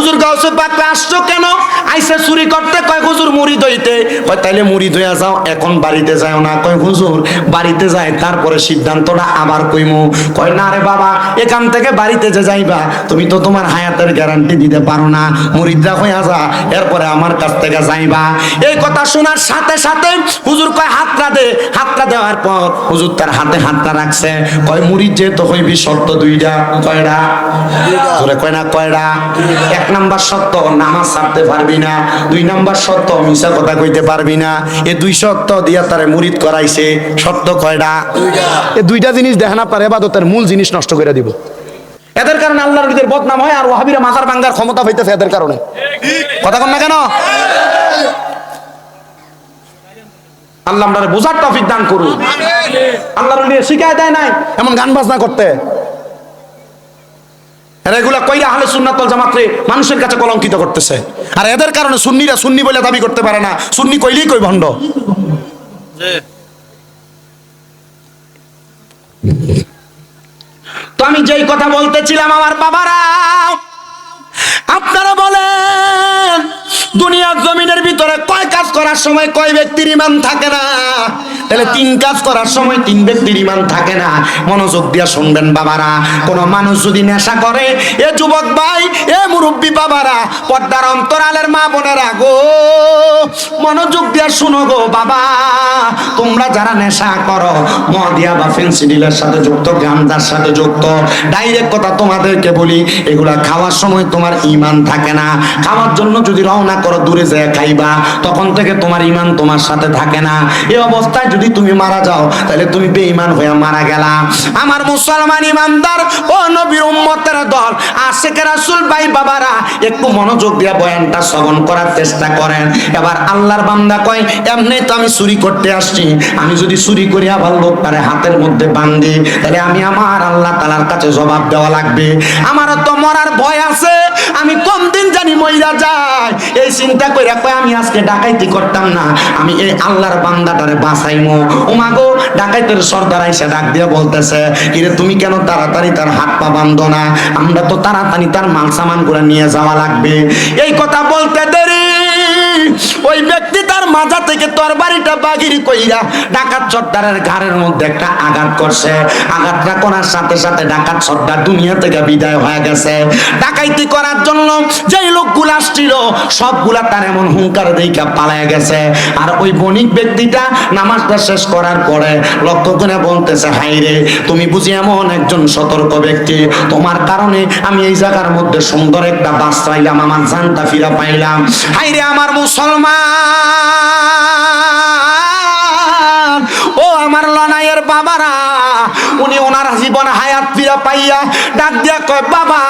হুজুর গাউসে পাক আসছো কেন? আইসে চুরি করতে কয়, হুজুর মুড়ি দইতে কয়, তাইলে মুড়ি দইয়া যাও, এখন বাড়িতে যাও না। কয়, হুজুর, বাড়িতে যায় তারপরে সিদ্ধান্তটা আবার কইমু। কয়, না রে বাবা, এখান থেকে বাড়িতে যে যাইবা, তুমি তো তোমার হায়াতের গ্যারান্টি দিতে পারো না। মুরিদরা হইয়া যা, এরপরে আমার কাছ থেকে যাইবা। এই কথা শোনার সাথে সাথে হুজুর কয় হাতটা দে হাতটা দেওয়ার পর হুজুর তার হাতে হাতটা রাখছে। কয় মুরিদ যেহেতু হইবি শর্ত দুইটা কয়টা তোরে কয় না কয়টা এক নাম্বার সত্য নামাজ ছাড়তে পারবি না। দুই নাম্বার সত্য মিশা কথা কইতে পারবি না। এই দুই সত্য দিয়া তারে মুরিদ করাইছে। সত্য কয়টা এই দুইটা জিনিস দেখা না পারে এবাদতের মূল জিনিস নষ্ট করে দিব। এদের কারণে আল্লাহর নবীদের বদনাম হয় আর ওয়াহাবিরা মাজার ভাঙ্গার ক্ষমতা পাইতেছে এদের কারণে। কথা কন না কেন? আল্লাহ আমরা বোঝার টপিক দান করুন। আল্লাহর শিখায় দেয় নাই। এমন গান বাজনা করতে। এরা এগুলা কইরা আহলে সুন্নাত জামাতরে মানুষের কাছে কলঙ্কিত করতেছে। আর এদের কারণে সুন্নিরা সুন্নি বলে দাবি করতে পারে না। সুন্নি কইলেই কই ভণ্ড। তো আমি যেই কথা বলতেছিলাম আমার বাবারা, আপনারা বলেন দুনিয়ার জমিনের ভিতরে কয় কাজ করার সময় কয় ব্যক্তির ইমান থাকে না? তাহলে তিন কাজ করার সময় তিন ব্যক্তির ইমান থাকে না। মনোযোগ দিয়া শুনবেন বাবারা, কোন মানুষ যদি নেশা করে, এ যুবক ভাই, এ মুরব্বী বাবারা, পর্দার অন্তরালের মা বোনেরা গো, মনোযোগ দিয়া শুনো গো বাবা। তোমরা যারা নেশা করো, মদিয়া বা ফেন্সিডিলের সাথে যুক্ত গান্ধার সাথে যুক্ত, ডাইরেক্ট কথা তোমাদেরকে বলি, এগুলা খাওয়ার সময় তোমার ইমান থাকে না। খাওয়ার জন্য যদি রওনা করো, দূরে যায় খাইবা। তখন থেকে তোমার ইমান তোমার সাথে থাকে না। এই অবস্থায় যদি তুমি মারা যাও, তাহলে তুমি বেঈমান হয়ে মারা গেলা। আমার মুসলমান ইমানদার ও নবীর উম্মতের দল, আশেখ রাসূল ভাই বাবারা, একটু মনোযোগ দিয়ে বয়ানটা শ্রবণ করার চেষ্টা করেন। এবার আল্লাহর বান্দা কয় এমনি তো আমি চুরি করতে আসছি। আমি যদি চুরি করি আবার লোকটারে হাতের মধ্যে বান্ধি, তাহলে আমি আমার আল্লাহ তালার কাছে জবাব দেওয়া লাগবে। আমারও তো মরার ভয় আছে। আমি কম মইরা যায়। এই চিন্তা কইরা কয়, আমি আজকে ডাকাইতি করতাম না, আমি এই আল্লাহর বান্দাটারে বাঁচাইমো। ওমাগো, ডাকাইতের সর্দার আইসা ডাক দিয়ে বলতেছে, কিরে, তুমি কেন তাড়াতাড়ি তার হাত পা বান্ধ না? আমরা তো তাড়াতাড়ি তার মাল সামান করে নিয়ে যাওয়া লাগবে। এই কথা বলতে দেরি। ওই ব্যক্তি তার মাজা থেকে তরবারিটা বাগির কইরা ডাকাত সর্দারের ঘাড়ের মধ্যে একটা আঘাত করছে। আঘাতটা করার সাথে সাথে ডাকাত সর্দার দুনিয়া থেকে বিদায় হয়ে গেছে। ডাকাইতি করার জন্য যেই লোকগুলো আসছিল, সবগুলা তার এমন হুঙ্কার দেখা পালায় গেছে। আর ওই বণিক ব্যক্তিটা নামাজটা শেষ করার পরে লক্ষ্য করে বলতেছে হাই রে, তুমি বুঝি এমন একজন সতর্ক ব্যক্তি। তোমার কারণে আমি এই জায়গার মধ্যে সুন্দর একটা বাস পাইলাম আমার জানটা ফিরা পাইলাম। হাই রে, আমার মুসলমান! বাবারা, উনি ওনার জীবন হায়াত ফিরা পাইয়া ডাক দিয়া কয়, বাবা,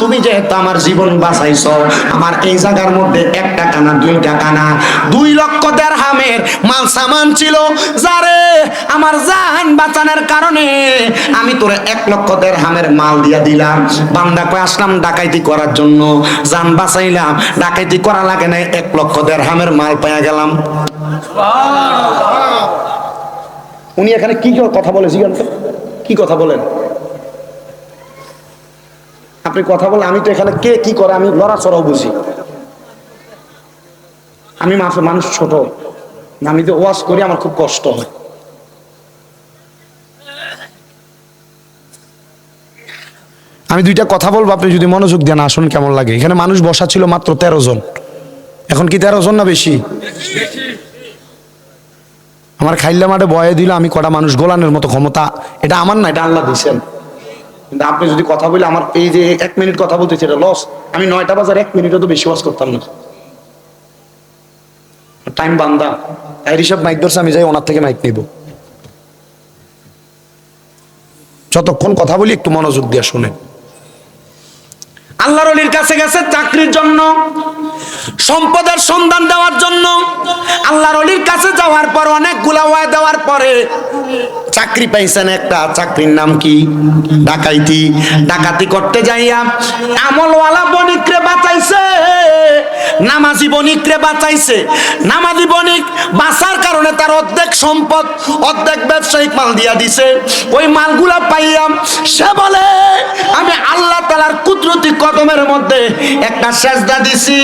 তুমি যেহেতু আমার জীবন বাঁচাইছো, আমার এই জায়গার মধ্যে এক টাকা না দুই টাকা না দুই লক্ষ দেড় হামের মাল সামান ছিল। যারে আমার জান বাঁচানোর কারণে আমি তোরে এক লক্ষ দেড় হামের মাল দিয়া দিলাম। বান্দা কয়, আসলাম ডাকাইতি করার জন্য। জান বাঁচাইলাম। ডাকাইতি করা লাগে না এক লক্ষ দেড় হামের মাল পাইয়া গেলাম। উনি এখানে কি কথা বলে জিজ্ঞান কি কথা বলেন? আপনি কথা বলেন আমি তো এখানে কে কি করে, আমি লড়াচড়াও বুঝি। আমি মানুষ ছোট, আমি তো ওয়াশ করি, আমার খুব কষ্ট হয়। আমি দুইটা কথা বলব, আপনি যদি মনোযোগ দেন, আসুন কেমন লাগে। এখানে মানুষ বসা ছিল মাত্র তেরো জন। এখন কি তেরো জন না বেশি? আমার খাইল্লা মাঠে বয়ে দিল, আমি কটা মানুষ গোলানের মতো ক্ষমতা। এটা আমার না, এটা আল্লাহ দিয়েছেন কিন্তু আপনি যদি কথা বলে আমার এই যে এক মিনিট কথা বলতেছি, এটা লস আমি নয়টা বাজার এক মিনিটও তো বেশি ওয়াজ করতাম না। টাইম বান্দা। তাই ঋষভ মাইক ধরছে, আমি যাই ওনার থেকে মাইক নিব। যতক্ষণ কথা বলি, একটু মনোযোগ দিয়ে শুনে আল্লাহর অলির কাছে গেছে চাকরির জন্য, সম্পদের সন্ধান দেওয়ার জন্য। আল্লাহর অলির কাছে যাওয়ার পর, অনেকগুলা ওয়া দেওয়ার পরে চাকরি পাইছেন একটা, চাকরির নাম কি? ডাকাইতি। ডাকাতি করতে যাইয়া আমলওয়ালা বণিকরে বাঁচাইছে, নামাজ বণিকরে বাঁচাইছে। নামাজি বণিক বাঁচার কারণে তার অর্ধেক সম্পদ, অর্ধেক ব্যবসায়িক মাল দিয়া দিছে। ওই মালগুলা পাইয়াম সে বলে, আমি আল্লাহ তালার কুদরতি কদমের মধ্যে একটা সেজদা দিছি।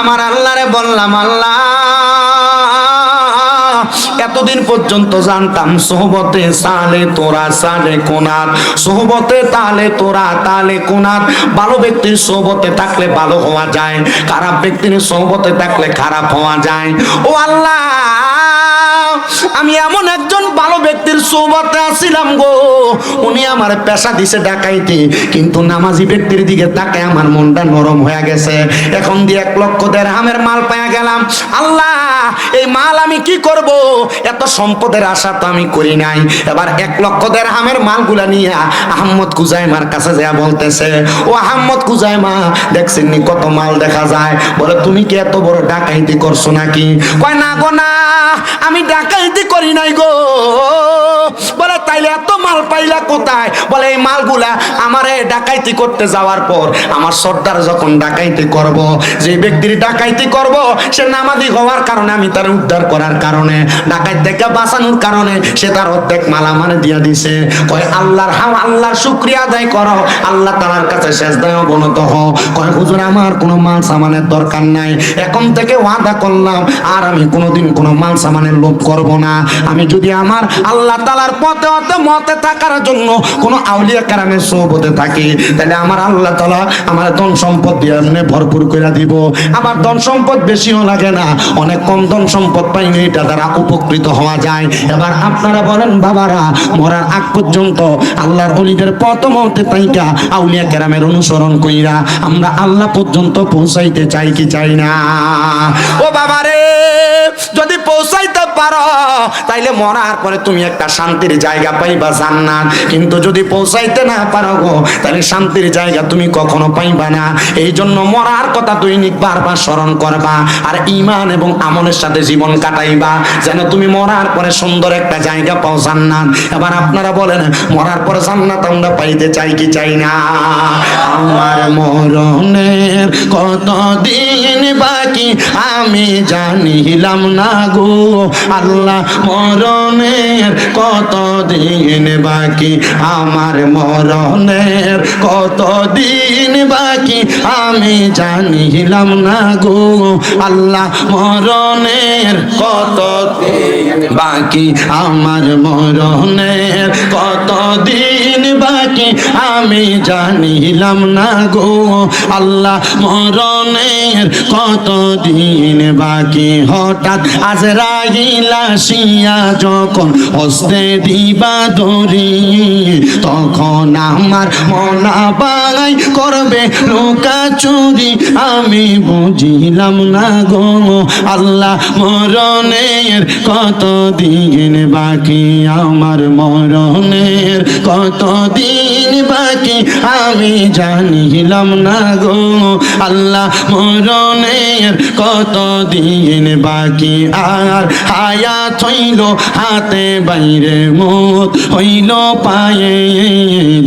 আমার আল্লাহরে বললাম, আল্লাহ, এতদিন পর্যন্ত জানতাম সোহবতে সালে তোরা, সালে কোনার সোহবতে তালে তোরা, তালে কোনার ভালো ব্যক্তির সোহবতে থাকলে ভালো হওয়া যায়, খারাপ ব্যক্তির সোহবতে থাকলে খারাপ হওয়া যায়। ও আল্লাহ আমি এমন একজন ভালো ব্যক্তির সোহবতে আসিলাম গো। উনি আমার পেশা দিছে ডাকাইতে, কিন্তু নামাজি ব্যক্তির দিকে তাকে আমার মনটা নরম হয়ে গেছে। এখন দিয়ে এক লক্ষ দেড় মাল পাওয়া গেলাম। আল্লাহ, এই মাল আমি কি করব? এত সম্পদের আশা তো আমি করি নাই। এবার এক লক্ষ দেড় হামের মালগুলা নিয়ে আহম্মদ কুজাইমার কাছে যা বলতেছে, ও আহম্মদ কুজাইমা, দেখছেন নি কত মাল দেখা যায়? বলে, তুমি কি এত বড় ডাকাইতি করছ নাকি? কয়, না গো, না। আমি ডাকাইতি করি নাই গো। বলে তাইলে এত মাল পাইলা কোথায়? বলে, এই মালগুলা আমারে ডাকাইতি করতে যাওয়ার পর আমার সর্দার যখন ডাকাইতি করব, যে ব্যক্তির ডাকাইতি করব, সে নামাজি হওয়ার কারণে আমি তার উদ্ধার করার কারণে, ডাকাইত থেকে বাঁচানোর কারণে সে তার অর্ধেক মাল আমারে দিয়া দিছে। কয়, আল্লাহর হাম, আল্লাহর শুক্রিয়া আদায় করো। আল্লাহ তালার কাছে শেষ দায় অবনত হও কয়, হুজুর, আমার কোনো মাল সামানের দরকার নাই। এখন থেকে ওয়াদা করলাম, আর আমি কোনোদিন কোনো মাল সামানের লোভ করব না। আমি যদি আমার আল্লাহ তালার পথে অতে মতে থাকার জন্য কোনো আউলিয়া কারামের সোহবতে থাকি, তাহলে আমার আল্লাহ তালা আমার ধন সম্পদ দিয়ে ভরপুর করে দিব। আমার ধন সম্পদ বেশিও লাগে না, অনেক কম ধন সম্পদ পাইনি এটা দ্বারা উপকৃত হওয়া যায়। এবার আপনারা বলেন, বাবারা, মরার আগ পর্যন্ত আল্লাহর অলিদের পথ মতে তাইকা আউলিয়া কেরামের অনুসরণ কইরা আমরা আল্লাহ পর্যন্ত পৌঁছাইতে চাই কি চাই না? ও বাবারে, যদি পৌঁছাইতে পারো, তাইলে মরার পরে তুমি একটা শান্তির জায়গা পাইবা জান্নাত। কিন্তু যদি পৌঁছাইতে না পারো গো, তাহলে শান্তির জায়গা তুমি কখনো পাইবা না। এই জন্য মরার কথা দৈনিক বারবার স্মরণ করবা আর ইমান এবং আমলের সাথে জীবন কাটাইবা, যেন তুমি মরার পরে সুন্দর একটা জায়গা পাও জান্নাত। এবার আপনারা বলেন, মরার পরে জান্নাত আমরা পাইতে চাই কি চাই না? আমার মরণের কত দিন বাকি আমি জানিলাম না গো। আল্লাহ, মরণের কত দিন বাকি আমার মরণের কত দিন বাকি? আমি জানিলাম না গো, আল্লাহ মরণের কত দিন বাকি? আমার মরণের কত দিন বাকি? আমি জানিলাম না গো, আল্লাহ মরণের কত দিন বাকি? হঠাৎ আজ রাগিলা শিয়া যখন হস্তে দিবা তখন আমার মনা বাই করবে লোকা চুরি। আমি বুঝিলাম না গো, আল্লাহ মরণের কত দিন বাকি, আমার মরণের কত দিন বাকি, আমি জানিলাম না গো, আল্লাহ মরণের কত দিন বাকি। আর হায়াত হইল হাতে বাইরে মত হইল পায়ে,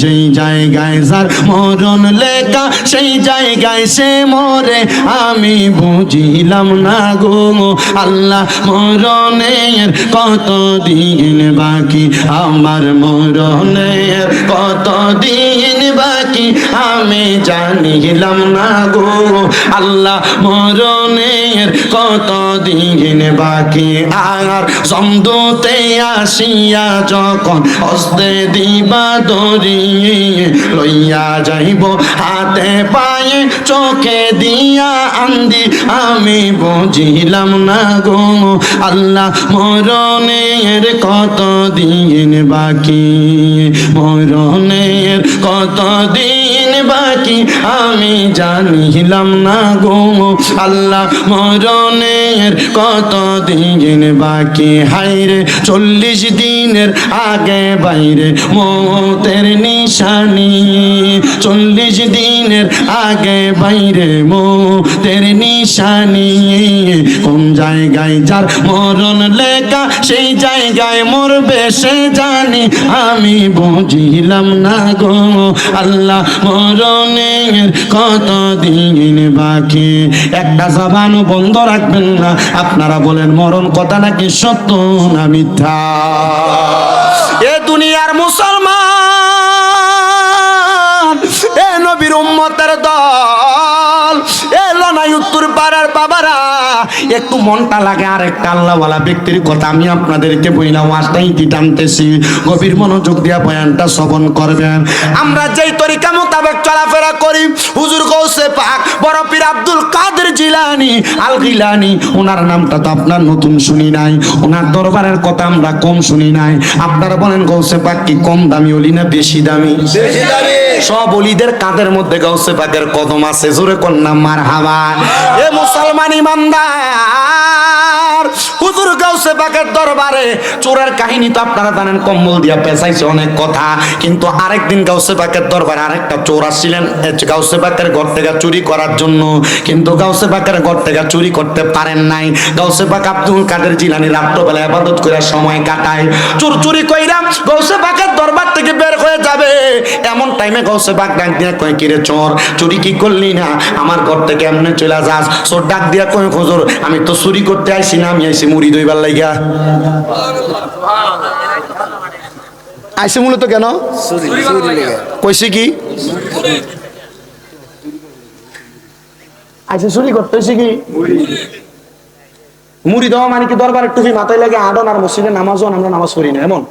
যেই জায়গায় যার মরণ লেখা, সেই জায়গায় সে মরে। আমি বুঝিলাম না গো, আল্লাহ মরণের কত দিন বাকি? আমার মরণের কত দিন বাকি? আমি জানিলাম না গো, আল্লাহ মরণের কত দিন বাকি। আর সমদূতে আসিয়া যখন হস্তে দিবা দরি লইয়া যাইব, হাতে পায়ে চোখে দিয়া আন্দি, আমি বুঝিলাম না গো, আল্লাহ মরণের কত দিন বাকি। মরণের কত দিন الدين বাকি আমি জানিলাম না গো। আল্লাহ মরণের কত দিন বাকি? হাইরে চল্লিশ দিনের আগে বাইরে মতের নিশানি। চল্লিশ দিনের আগে বাইরে মতের নিশানি। কোন জায়গায় যার মরণ লেখা, সেই জায়গায় মরবে, সে জানি আমি বুঝিলাম না গো। আল্লাহ মরণের কত দিন বাকি। একটা জবানও বন্ধ রাখবেন না। আপনারা বলেন, মরণ কথা নাকি সত্য না মিথ্যা? এ দুনিয়ার মুসলমান উত্তর পাড়ার বাবারা একটু মনটা লাগে আর একটা আল্লাহওয়ালা ব্যক্তির কথা। আমি আপনাদেরকে বইলা ওয়াজটাই কি টানতেছি। গভীর মনোযোগ দিয়া বয়ানটা শ্রবণ করবেন। আমরা যেই তরিকা মোতাবেক চলাফেরা করি হুজুর গৌসে পাক বড় পীর আব্দুল কাদের জিলানি আল গিলানি ওনার নামটা তো আপনার নতুন শুনি নাই। ওনার দরবারের কথা আমরা কম শুনি নাই। আপনারা বলেন গৌসে পাক কি কম দামি অলি না বেশি দামি? সব অলিদের কাঁধের মধ্যে গৌসে পাকের কদম আছে? জোরে কন্যা মার হাওয়া এ মুসলমান ইমানদার। হুজুর গাউসে পাকের দরবারে চোরের কাহিনী তো আপনারা জানেন, কম্বল দিয়া পেঁচাইছে অনেক কথা। কিন্তু আরেকদিন গাউসে পাকের দরবারে আরেকটা চোর আসছিলেন গাউসে পাকের ঘর থেকে চুরি করার জন্য। কিন্তু গাউসে পাকের ঘর থেকে চুরি করতে পারেন নাই। গাউসে পাক আব্দুল কাদের জিলানি রাত্রবেলা আবাদত করে সময় কাটায়। চোর চুরি কইরা গাউসে পাকের দরবার থেকে বের হয়ে যাবে। এমন টাইমে গাউসে পাক ডাক দিয়া কয়, কিরে চোর, চুরি কি করলি না? আমার ঘর থেকে এমনি চলে যাস চোর ডাক দিয়া হুজুর আমি তো চুরি করতে আইছি না আমি আইছি মুড়ি দইবার লাইগা। আইসে মূলত কেন? কইছে কি? আইসে চুরি করতেছি কি? মুড়ি দেওয়া মানে কি দরবারে টুপি মাথায় লাগে আডন আর মসজিদে নামাজও আমরা নামাজ পড়ি না এমন।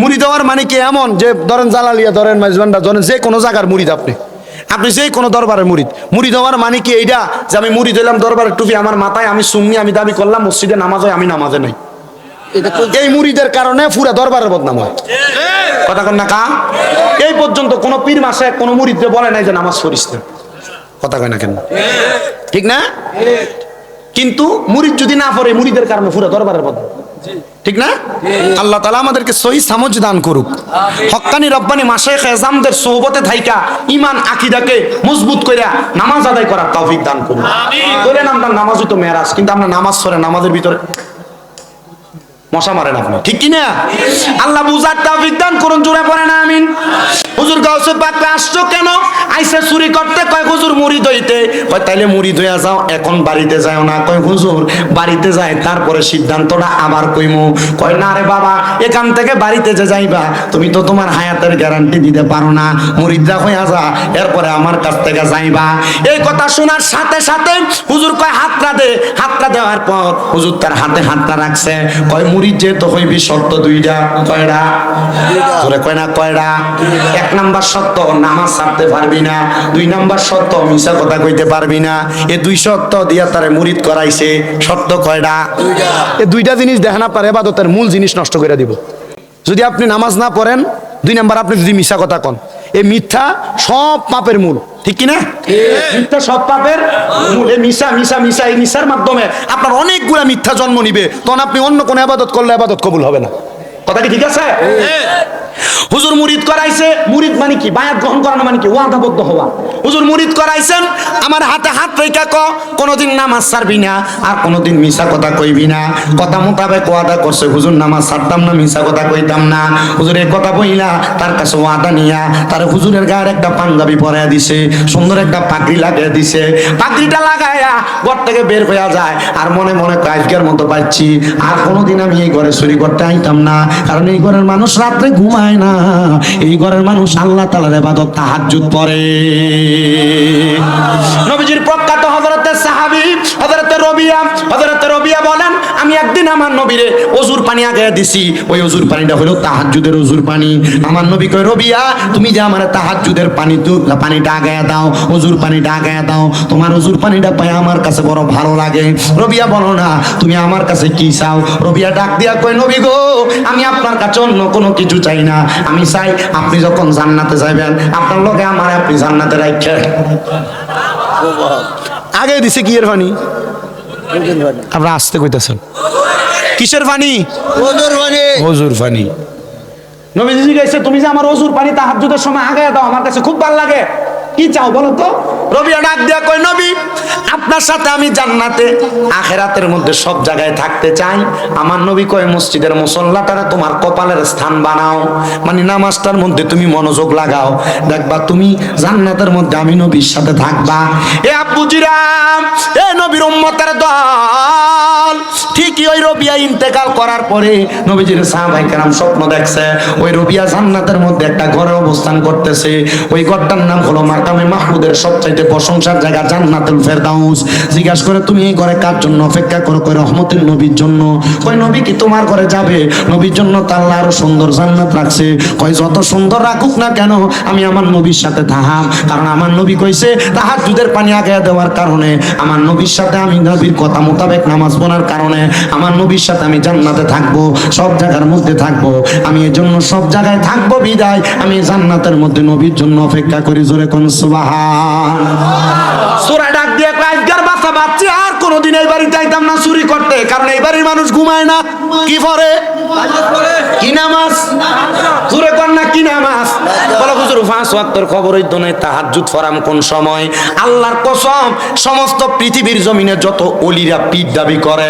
মুড়ি দেওয়ার মানে কি এমন? যে ধরেন জালালিয়া ধরেন মাইজবান্ডা ধরেন যে কোনো জায়গার মুড়িদ আপনি। আপনি যে কোনো দরবারের মুড়িদ মুড়ি দেওয়ার মানে কি এইটা যে আমি মুড়ি দিলাম দরবারের টুপি আমার মাথায় আমি সুন্নি আমি দাবি করলাম মসজিদে নামাজ হয় আমি নামাজে নাই। এই মুড়িদের কারণে পুরা দরবারের বদনাম হয়। কথা কন না কা? এই পর্যন্ত কোন পীর মাসে কোন মুড়িদে বলে নাই যে নামাজ পড়িস না। কথা কয় না কেন? ঠিক না? কিন্তু মুরিদ যদি না পড়ে মুড়িদের কারণে পুরো দরবারের বদনাম ঠিক না? আল্লাহ তালা আমাদেরকে সহি সামজ দান করুক। হকানি রব্বানি মাসে খেজামদের সোহবতে থাইকা ইমান আকিদাকে মজবুত কইরা নামাজ আদায় করার তৌফিক দান করুক। করে নামটা নামাজই তো মেরাজ কিন্তু আমরা নামাজ সরে নামাজের ভিতরে মশা মারেন আপনি। ঠিক কি না আল্লাহ বুঝার তৌফিক দান করুন, জোরে পড়ে না আমিন। হুজুর গাউসে পাক আসছো কেন? আইসে চুরি করতে কয়, হুজুর মুড়ি দইতে। কয়, তাইলে মুড়ি দইয়া যাও, এখন বাড়িতে যাও না। কয়, হুজুর, বাড়িতে যায় তারপরে সিদ্ধান্তটা আবার কইমু। কয়, না রে বাবা, এখান থেকে বাড়িতে যে যাইবা, তুমি তো তোমার হায়াতের গ্যারান্টি দিতে পারো না। মুড়িদা হইয়া যা, এরপরে আমার কাছ থেকে যাইবা। এই কথা শোনার সাথে সাথে হুজুর কয় হাতটা দে। হাতটা দেওয়ার পর হুজুর তার হাতে হাতটা রাখছে। কয় যেহেতু হইবি সত্য দুইটা তোরে কয় না কয়টা এক নাম্বার নামাজ ছাড়তে পারবি না। দুই নাম্বার মিশা কথা কইতে পারবি না। এ দুই দিয়া তারে মুরিদ করাইছে। সত্য কয়টা এ দুইটা জিনিস দেখা না পারে, এবাদতের মূল জিনিস নষ্ট করে দিব। যদি আপনি নামাজ না পড়েন, দুই নাম্বার আপনি যদি মিশা কথা কন। এই মিথ্যা সব পাপের মূল। ঠিক কিনা? মিথ্যা সব পাপের মূল। এই মিশা মিশা মিশা এই মিশার মাধ্যমে আপনার অনেকগুলা মিথ্যা জন্ম নিবে। তখন আপনি অন্য কোনো আবাদত করলে আবাদত কবুল হবে না। কথা কি ঠিক আছে? হুজুর মুরিদ করাইছে মুরিদ মানে কি? বায়াত গ্রহণ করানো মানে কি? ওয়াদাবদ্ধ হওয়া। হুজুর মুরিদ করাইছেন আমার হাতে হাত রেখা ক কোনোদিন নামাজ না আর কোনোদিন মিশা কথা কইবি না। কথা মোতাবেক ওয়াদা করছে হুজুর নামাজ না মিশা কথা কইতাম না। কথা বইলা তার কাছে ওয়াদা নিয়া তার হুজুরের গায়ের একটা পাঞ্জাবি পরাইয়া দিছে সুন্দর একটা পাগড়ি লাগিয়ে দিছে। পাগড়িটা লাগায়া ঘর থেকে বের হইয়া যায় আর মনে মনে কয়, আজকের মতো পাচ্ছি আর কোনোদিন আমি এই ঘরে চুরি করতে আইতাম না কারণ এই ঘরের মানুষ রাত্রে ঘুমায় না। এই ঘরের মানুষ আল্লাহ তালার এবাদত তাহাজ্জুদ পড়ে। নবীজির প্রখ্যাত হযরতে সাহাবী, হযরতে রবিয়া হযরতে রবিয়া বলেন, আমি একদিন আমার নবীরে অজুর পানি আগে দিছি। ওই অজুর পানিটা হলো তাহাজ্জুদের অজুর পানি। আমার নবী কয়, রবিয়া, তুমি যে আমার তাহাজ্জুদের পানি তো, পানিটা আগে দাও, অজুর পানিটা আগায়া দাও। তোমার অজুর পানিটা পাই আমার কাছে বড় ভালো লাগে। রবিয়া বলো না, তুমি আমার কাছে কি চাও? রবিয়া ডাক দিয়া কয়, নবী গো, আমি আপনার কাছে অন্য কোনো কিছু চাই না। আমি চাই আপনি যখন জান্নাতে যাবেন আপনার লগে আমার আপনি জান্নাতে রাখেন আগে দিছে কি এর পানি আপনারা আসতে কইতেছেন। কিসের পানি হজুর পানি নবীজি গাইছে তুমি যে আমার অজুর পানি তাহাজ্জুদের সময় আগে দাও আমার কাছে খুব ভালো লাগে। কি চাও বলো তো? মানে নামাজটার মধ্যে তুমি মনোযোগ লাগাও। দেখবা তুমি জান্নাতের মধ্যে আমি নবীর সাথে থাকবা। এ আব্বুজিরাম নবীর ঠিকই ওই রবিয়া ইন্তেকাল করার পরে নবীজির সাহাবাই কেরাম স্বপ্ন দেখছে, ওই রবিয়া জান্নাতের মধ্যে একটা ঘরে অবস্থান করতেছে। ওই ঘরটার নাম হলো মাকামে মাহমুদের সবচাইতে প্রশংসার জায়গা জান্নাতুল ফেরদাউস। জিজ্ঞাসা করে, তুমি এই ঘরে কার জন্য অপেক্ষা করো? কই রহমতের নবীর জন্য। কই নবী কি তোমার ঘরে যাবে? নবীর জন্য তো আল্লাহ আরও সুন্দর জান্নাত রাখছে। কই যত সুন্দর রাখুক না কেন, আমি আমার নবীর সাথে থাহাম কারণ আমার নবী কইছে, তাহার দুধের পানি আগে দেওয়ার কারণে, আমার নবীর সাথে আমি নবীর কথা মোতাবেক নামাজ পড়ার কারণে, আমার নবীর সাথে আমি জান্নাতে থাকব, সব জায়গার মধ্যে থাকব। আমি এর জন্য সব জায়গায় থাকব বিদায়। আমি জান্নাতের মধ্যে নবীর জন্য অপেক্ষা করি। জোরে কোন, সুবাহান। সুরা ডাক দিয়ে আজকার বাচ্চি আর কোনোদিন এই বাড়িতে আইতাম না চুরি করতে, কারণ এই বাড়ির মানুষ ঘুমায় না। কি পরে? কি নামাজ? জোরে কর না, কি নামাজ? বলো হুজুর, পাঁচ কোন সময়? আল্লাহর কসম, সমস্ত পৃথিবীর জমিনে যত পীর দাবি করে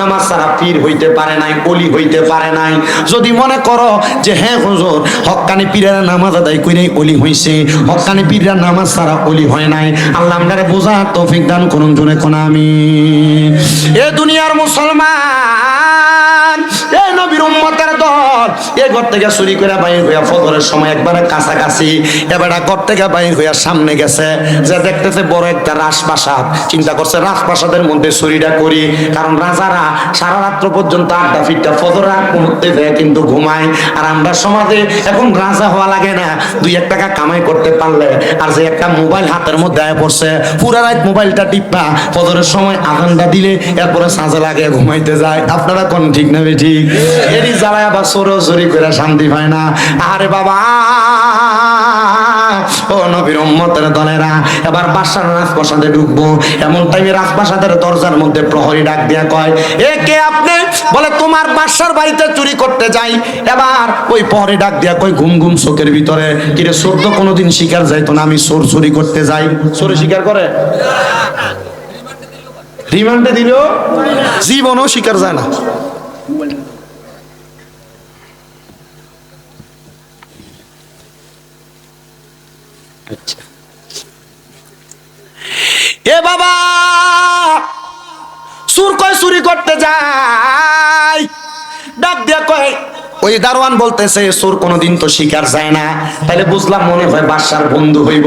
নামাজ ছাড়া পীর হইতে পারে নাই, অলি হইতে পারে নাই। যদি মনে করো যে হ্যাঁ হুজুর হক্কানি পীরেরা নামাজ আদায় করে অলি হইছে হক্কানি পীররা নামাজ ছাড়া অলি হয় নাই, আল্লাহ আমাদের বোঝার তৌফিক দান করুন জোরে কোন আমি এ দুনিয়ার মুসলমান এ নবীর উম্মতের দল এ ঘর থেকে চুরি করে বাইর হইয়া ফজরের সময় একবারে কাছাকাছি ঘর থেকে বাইর হইয়া সামনে গেছে। যে দেখতেছে বড় একটা রাজপ্রাসাদ। চিন্তা করছে, রাজপ্রাসাদের মধ্যে চুরিটা করি। কারণ রাজারা সারা রাত্র পর্যন্ত আড্ডা আগ মুহূর্তে কিন্তু ঘুমায়। আর আমরা সমাজে এখন রাজা হওয়া লাগে না। দুই এক টাকা কামাই করতে পারলে আর যে একটা মোবাইল হাতের মধ্যে আয় পড়ছে, পুরা রাত মোবাইলটা টিপা, ফজরের সময় আদানটা দিলে এরপরে সাজে লাগে ঘুমাইতে যায়। আপনারা কোন ঠিক না ঠিক? এরই জ্বালায় সরি করে শান্তি পায় না। আরে বাবা ও নবীর উম্মতের দলেরা এবার বাসার রাজপ্রাসাদে ঢুকবো। এমন টাইমে রাজপ্রাসাদের দরজার মধ্যে প্রহরী ডাক দিয়া কয় এ কে আপনি? বলে তোমার বাসার বাড়িতে চুরি করতে যাই। এবার ওই প্রহরী ডাক দিয়া কয় ঘুম ঘুম চোখের ভিতরে। কিরে চোর তো কোনোদিন শিকার যাইতো না আমি চোর চুরি করতে যাই। চোরে শিকার করে? রিমান্ডে দিল? জীবনও শিকার যায় না। এ বাবা, সুর কয় চুরি করতে যাই ডাক দিয়া কয়, ওই দারোয়ান বলতেছে, সুর কোনোদিন তো শিকার যায় না। তাহলে বুঝলাম মনে হয় বাসার বন্ধু হইব।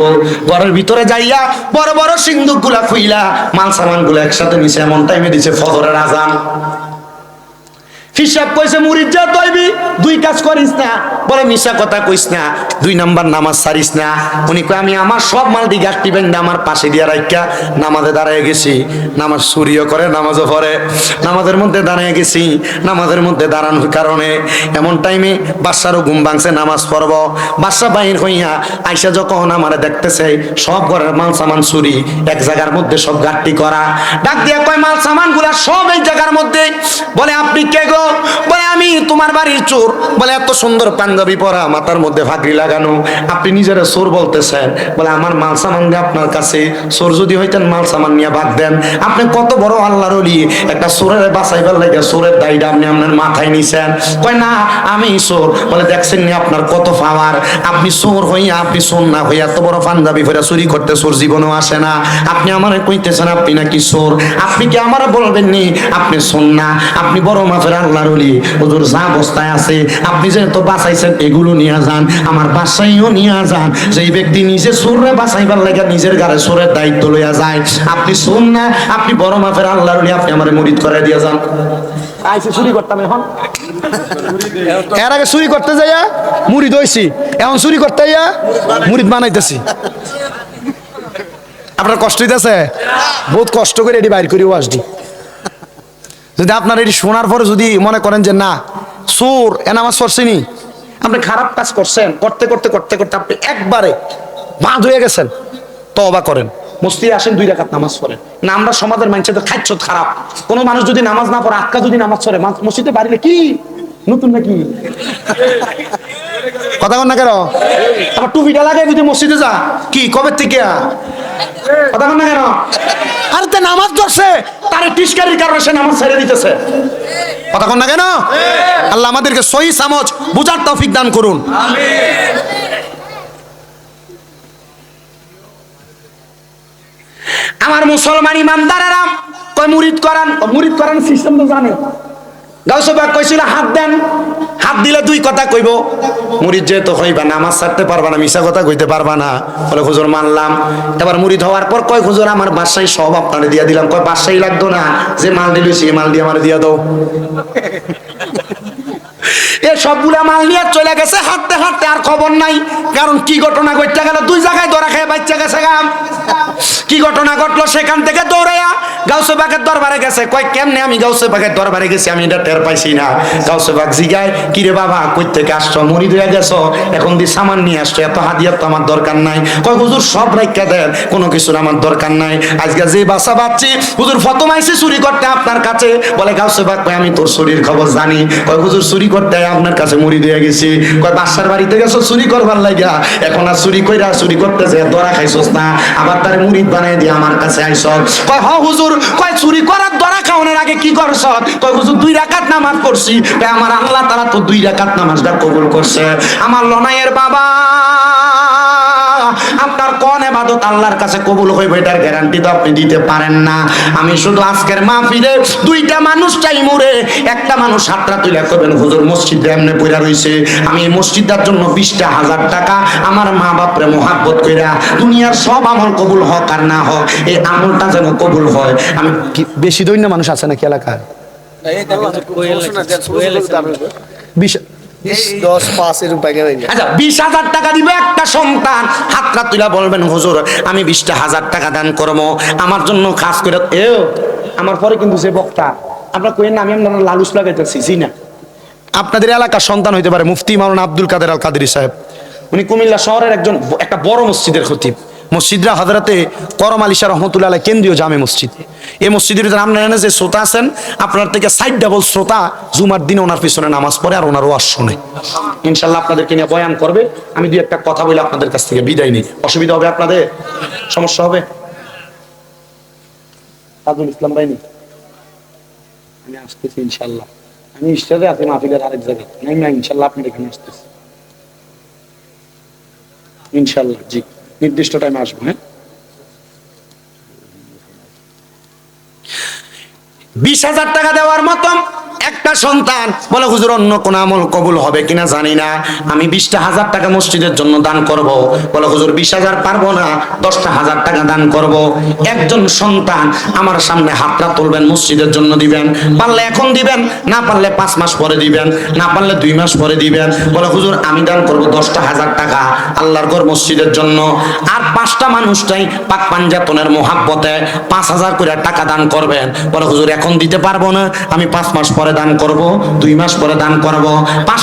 ঘরের ভিতরে যাইয়া বড় বড় সিন্ধুকগুলা খুইলা মাল সামানগুলা একসাথে নিছে এমন টাইমে দিছে ফজরের আজান। হিসাব কইছে মুরিদ যা তৈবি দুই কাজ করিস না। বলে, মিশা কথা কইস না, দুই নাম্বার নামাজ সারিস না। উনি কয়, আমি আমার সব মাল দি গাছটি বেঁধে আমার পাশে দিয়া রাখা নামাজে দাঁড়ায় গেছি। নামাজ সুরিও করে, নামাজও পড়ে। নামাজের মধ্যে দাঁড়ায় গেছি, নামাজের মধ্যে দাঁড়ানোর কারণে এমন টাইমে বাচ্চারও ঘুম ভাঙছে, নামাজ পড়ব। বাচ্চা বাহির হইয়া আইসা যখন আমারে দেখতেছে, সব ঘরের মাল সামান চুরি, এক জায়গার মধ্যে সব গাঠটি করা। ডাক দিয়া কয়, মাল সামানগুলা সব এই জায়গার মধ্যে। বলে, আপনি কে গো? বলে আমি তোমার বাড়ির চোর। বলে, এত সুন্দর পাঞ্জাবি পরা, মাথার মধ্যে ফাঁকরি লাগানো। আপনি নিজেরা চোর বলতেছেন। বলে, আমার মাল সামান দিয়ে আপনার কাছে চোর যদি হইতেন মাল সামান নিয়ে ভাগ দেন। আপনি কত বড় আল্লাহর একটা লাগে আপনি আপনার মাথায় নিছেন। কয়, না, আমি চোর। বলে, দেখছেন নি আপনার কত পাওয়ার আপনি চোর হইয়া, আপনি চোর না হইয়া এত বড় পাঞ্জাবি ফেরা চুরি করতে চোর জীবনেও আসে না। আপনি আমারে কইতেছেন, আপনি নাকি চোর। আপনি কি আমারে বলবেন নি আপনি শোন না? আপনি বড় মাফের আল্লাহর হুজুর যা আছে, আপনি বাঁচাইছেন, এগুলো নিয়ে যান, আমার বাসাইও নিয়ে যান। ব্যক্তি নিজে চোররে বাঁচাইবার লাগে নিজের গাড়ে চোরের দায়িত্ব লইয়া যায়, আপনি শোন না, আপনি বড় মাফের আল্লাহর আপনি আমারে দিয়ে যান। আইসে চুরি করতাম এখন। এর আগে চুরি করতে যাইয়া মুড়িদ হইছি, এখন চুরি করতে যাইয়া মুড়িদ বানাইতেছি। আপনার কষ্ট হইতেছে? বহুত কষ্ট করে এটি বাইর করি ওয়াজটি যদি আপনার এটি শোনার পরে যদি মনে করেন যে না সুর এ নামাজ পড়ছেনি, আপনি খারাপ কাজ করছেন, করতে করতে করতে করতে আপনি একবারে বাঁধ হয়ে গেছেন তবা করেন। মস্তি আসেন, দুই রাকাত নামাজ পড়েন। না, আমরা সমাজের মানছে তো খাচ্ছ খারাপ। কোনো মানুষ যদি নামাজ না পড়ে আক্কা যদি নামাজ পড়ে মসজিদে বাড়িলে কি? নতুন নাকি? কথা কন না কেন? আবার টুপিটা লাগে যদি মসজিদে যা, কি, কবে থেকে? কথা না কেন? আর তে নামাজ ধরছে। তার টিস্কারির কারণে সে নামাজ ছেড়ে দিতেছে। কথা না কেন? আল্লাহ আমাদেরকে সহি সামজ বুঝার তৌফিক দান করুন। আমার মুসলমান ইমানদারেরা কয় মুরিদ করান? মুরিদ করান সিস্টেম তো জানে। গাউসবাগ কইছিল, হাত দেন। হাত দিলে দুই কথা কইব। মুরিদ যেহেতু হইবা না আমার ছাড়তে পারবা না মিশা কথা কইতে পারবা না। বলে, হুজুর, মানলাম। এবার মুরিদ হওয়ার পর কয়, হুজুর, আমার বাসায় সব আপনারে দিয়া দিলাম। কয়, বাসায় লাগতো না। যে মাল দিল সেই মাল দিয়ে আমার দিয়া দাও। এ সবগুলা মাল নিয়ে চলে গেছে, হাঁটতে হাঁটতে আর খবর নাই। কারণ কি ঘটনা ঘটতে গেল? দুই জায়গায় ধরা খেয়ে বাচ্চা গেছে গাম কি ঘটনা ঘটলো? সেখান থেকে দৌড়াইয়া গাউসে বাগের দরবারে গেছে। কয়, কেমনে আমি গাউসে বাগের দরবারে গেছি? আমি এটা টের পাইছি না। গাউসে বাগ জিগায় কি রে বাবা কই থেকে আসছো? মরি দিয়ে গেছো? এখন দি সামান নিয়ে আসছো? এত হাদিয়ার তো আমার দরকার নাই। কয়, হুজুর, সব রাইখা দেন। কোনো কিছুর আমার দরকার নাই। আজকে যে বাসা বাচ্চি হুজুর, ফতমাইছি চুরি করতে আপনার কাছে। বলে গাউসে বাগ কয় আমি তোর শরীর খবর জানি। কয়, হুজুর, চুরি করতে আপনার কাছে মুড়ি দিয়ে গেছি। কয় বাসার বাড়িতে গেছো, চুরি করবার লাগিয়া। এখন আর চুরি কইরা চুরি করতে যে দরা খাইছস না। আবার তার মুড়ি বানাই দিয়ে আমার কাছে আইস কয়, হ হুজুর, কয়, চুরি করার দরা খাওয়ানোর আগে কি করছ? কয়, হুজুর, দুই রাকাত নামাজ করছি কয়, আমার আল্লাহ তারা তো দুই রাকাত নামাজটা কবুল করছে। আমার লনাইয়ের বাবা এবাদত আল্লাহর কাছে কবুল হইবে এটার গ্যারান্টি তো আপনি দিতে পারেন না আমি শুধু আজকের মাহফিলে দুইটা মানুষ চাই মুরে একটা মানুষ হাতটা তুলে করবেন হুজুর মসজিদে এমনি পড়া রইছে আমি এই মসজিদটার জন্য বিশটা হাজার টাকা আমার মা বাপরে মোহাব্বত কইরা দুনিয়ার সব আমল কবুল হোক আর না হোক এই আমলটা যেন কবুল হয় আমি বেশি দৈন্য মানুষ আছে নাকি এলাকায় আচ্ছা বিশ হাজার টাকা দিবে একটা সন্তান। হাতটা তুলা বলবেন হুজুর আমি বিশটা হাজার টাকা দান করব। আমার জন্য খাস করে এও আমার পরে কিন্তু যে বক্তা আপনার কইেন আমি আপনার লালুস লাগাইতেছি জি না। আপনাদের এলাকার সন্তান হইতে পারে মুফতি মাওলানা আব্দুল কাদের আল কাদরি সাহেব। উনি কুমিল্লা শহরের একজন একটা বড় মসজিদের খতিব। মসজিদরা হজরতে করম আলী শাহ রহমতুল্লাহ কেন্দ্রীয় জামে মসজিদ। এই মসজিদের আপনার এনে যে শ্রোতা আছেন, আপনার থেকে সাইড ডাবল শ্রোতা জুমার দিন ওনার পিছনে নামাজ পড়ে আর ওনার ওয়াজ শোনে। ইনশাল্লাহ আপনাদেরকে নিয়ে বয়ান করবে। আমি দুই একটা কথা বলে আপনাদের কাছ থেকে বিদায় নিই। অসুবিধা হবে আপনাদের? সমস্যা হবে? তাজুল ইসলাম বাইনি আমি আসতেছি ইনশাল্লাহ আমি ইস্টারে আছি, মাহফিলের আরেক জায়গায়। নাই না ইনশাল্লাহ আপনি এখানে আসতেছি। ইনশাল্লাহ জি। নির্দিষ্ট টাইমে আসব হ্যাঁ? বিশ হাজার টাকা দেওয়ার মতন একটা সন্তান বলে, হুজুর, অন্য কোন আমল কবুল হবে কিনা জানি না। আমি বিশটা হাজার টাকা মসজিদের জন্য দান করব। বলে, হুজুর, বিশ হাজার পারব না, দশটা হাজার টাকা দান করব। একজন সন্তান আমার সামনে হাতটা তুলবেন, মসজিদের জন্য দিবেন। পারলে এখন দিবেন, না পারলে পাঁচ মাস পরে দিবেন, না পারলে দুই মাস পরে দিবেন। বলে, হুজুর, আমি দান করব দশটা হাজার টাকা আল্লাহর ঘর মসজিদের জন্য। আর পাঁচটা মানুষটাই পাক পাঞ্জাতনের মোহাব্বতে পাঁচ হাজার করে টাকা দান করবেন। বলে, হুজুর, এখন দিতে পারব না, আমি পাঁচ মাস পরে দান করব দুই মাস পরে দান করব পাঁচ